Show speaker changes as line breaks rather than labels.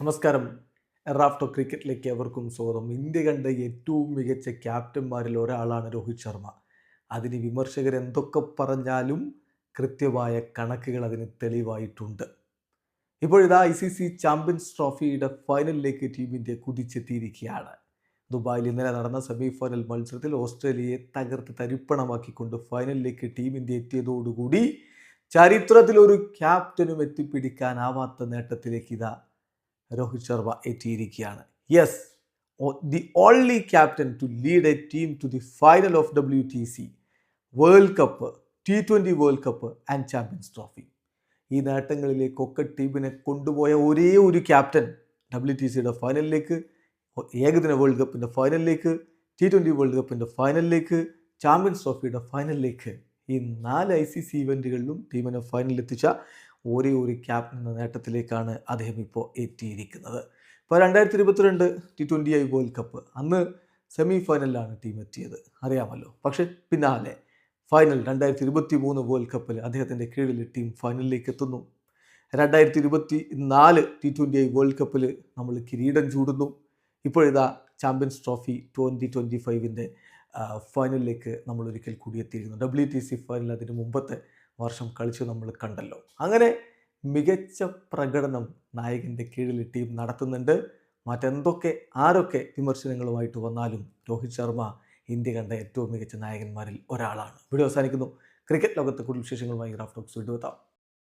നമസ്കാരം. റാഫ്റ്റോ ക്രിക്കറ്റിലേക്ക് എവർക്കും സ്വാഗതം. ഇന്ത്യ കണ്ട ഏറ്റവും മികച്ച ക്യാപ്റ്റന്മാരിൽ ഒരാളാണ് രോഹിത് ശർമ്മ. അതിന് വിമർശകർ എന്തൊക്കെ പറഞ്ഞാലും കൃത്യമായ കണക്കുകൾ അതിന് തെളിവായിട്ടുണ്ട്. ഇപ്പോഴിതാ ഐ സി സി ചാമ്പ്യൻസ് ട്രോഫിയുടെ ഫൈനലിലേക്ക് ടീം ഇന്ത്യ കുതിച്ചെത്തിയിരിക്കുകയാണ്. ദുബായിൽ ഇന്നലെ നടന്ന സെമി ഫൈനൽ മത്സരത്തിൽ ഓസ്ട്രേലിയയെ തകർത്ത് തരിപ്പണമാക്കിക്കൊണ്ട് ഫൈനലിലേക്ക് ടീം ഇന്ത്യ എത്തിയതോടുകൂടി ചരിത്രത്തിൽ ഒരു ക്യാപ്റ്റനും എത്തിപ്പിടിക്കാനാവാത്ത നേട്ടത്തിലേക്ക് ഇതാ രോഹിത് ശർമ്മ എത്തിയിരിക്കുകയാണ്. Yes the only captain to lead a team to the final of W T C world cup T twenty world cup and champions trophy ഈ നേട്ടങ്ങളിലേക്കൊക്കെ ടീമിനെ കൊണ്ടുപോയ ഒരേ ഒരു ക്യാപ്റ്റൻ ഡബ്ല്യു ടി സിയുടെ ഫൈനലിലേക്ക് ഏകദിന വേൾഡ് കപ്പിന്റെ ഫൈനലിലേക്ക് ടി ട്വന്റി വേൾഡ് കപ്പിന്റെ ഫൈനലിലേക്ക് ചാമ്പ്യൻസ് ട്രോഫിയുടെ ഫൈനലിലേക്ക് ഈ നാല് ഐ സി സി ഇവന്റുകളിലും ടീമിനെ ഫൈനലിൽ എത്തിച്ച ഒരേ ഒരു ക്യാപ്റ്റൻ എന്ന നേട്ടത്തിലേക്കാണ് അദ്ദേഹം ഇപ്പോൾ എത്തിയിരിക്കുന്നത്. ഇപ്പോൾ രണ്ടായിരത്തി ഇരുപത്തിരണ്ട് T twenty I world cup അന്ന് സെമി ഫൈനലിലാണ് ടീം എത്തിയത്. അറിയാമല്ലോ. പക്ഷേ പിന്നാലെ ഫൈനൽ രണ്ടായിരത്തി ഇരുപത്തി മൂന്ന് വേൾഡ് കപ്പിൽ അദ്ദേഹത്തിന്റെ കീഴിൽ ടീം ഫൈനലിലേക്ക് എത്തുന്നു. രണ്ടായിരത്തി ഇരുപത്തി നാല് ടി ട്വന്റി ഐ വേൾഡ് കപ്പിൽ നമ്മൾ കിരീടം ചൂടുന്നു. ഇപ്പോഴിതാ ചാമ്പ്യൻസ് ട്രോഫി ട്വന്റി ട്വന്റി ഫൈവിന്റെ ഫൈനലിലേക്ക് നമ്മൾ ഒരിക്കൽ കൂടി എത്തിയിരുന്നു ഡബ്ല്യു ടി സി ഫൈനൽ അതിന് മുമ്പത്തെ വർഷം കളിച്ച് നമ്മൾ കണ്ടല്ലോ. അങ്ങനെ മികച്ച പ്രകടനം നായകന്റെ കീഴിൽ ടീം നടത്തുന്നുണ്ട്. മറ്റെന്തൊക്കെ ആരൊക്കെ വിമർശനങ്ങളുമായിട്ട് വന്നാലും രോഹിത് ശർമ്മ ഇന്ത്യ കണ്ട ഏറ്റവും മികച്ച നായകന്മാരിൽ ഒരാളാണ്. വീഡിയോ അവസാനിക്കുന്നു. ക്രിക്കറ്റ് ലോകത്തെ കൂടുതൽ വിശേഷങ്ങളുമായി റാഫ്റ്റോക്സ് വീണ്ടും എത്താം.